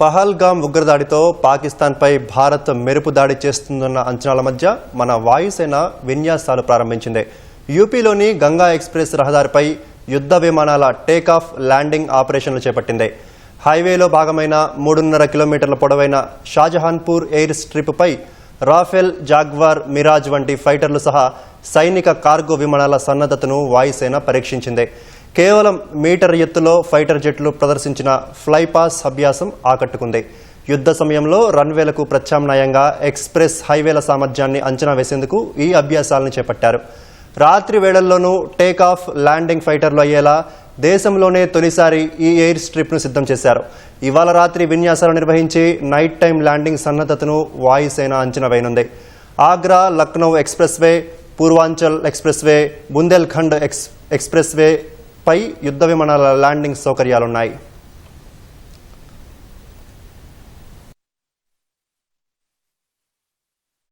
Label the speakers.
Speaker 1: పహల్గామ్ ఉగ్రదాడితో పాకిస్తాన్పై భారత్ మెరుపు దాడి చేస్తుందన్న అంచనాల మధ్య మన వాయుసేన విన్యాసాలు ప్రారంభించింది. యూపీలోని గంగా ఎక్స్ప్రెస్ రహదారిపై యుద్ధ విమానాల టేకాఫ్ ల్యాండింగ్ ఆపరేషన్లు చేపట్టింది. హైవేలో భాగమైన మూడున్నర కిలోమీటర్ల పొడవైన షాజహాన్పూర్ ఎయిర్ స్ట్రిప్పై రాఫెల్ జాగ్వార్ మిరాజ్ వంటి ఫైటర్లు సహా సైనిక కార్గో విమానాల సన్నద్ధతను వాయుసేన పరీక్షించింది. కేవలం మీటర్ ఎత్తులో ఫైటర్ జెట్లు ప్రదర్శించిన ఫ్లైపాస్ అభ్యాసం ఆకట్టుకుంది. యుద్ధ సమయంలో రన్వేలకు ప్రత్యామ్నాయంగా ఎక్స్ప్రెస్ హైవేల సామర్థ్యాన్ని అంచనా వేసేందుకు ఈ అభ్యాసాలను చేపట్టారు. రాత్రి వేళల్లోనూ టేకాఫ్ ల్యాండింగ్ ఫైటర్లు అయ్యేలా దేశంలోనే తొలిసారి ఈ ఎయిర్ స్ట్రిప్ను సిద్ధం చేశారు. ఇవాళ రాత్రి విన్యాసాలు నిర్వహించి నైట్ టైం ల్యాండింగ్ సన్నద్ధతను వాయుసేన అంచనా వేయనుంది. Agra Lucknow expressway Purvanchal expressway Bundelkhand ex expressway పై యుద్ధ విమానాల ల్యాండింగ్ సౌకర్యాలున్నాయి.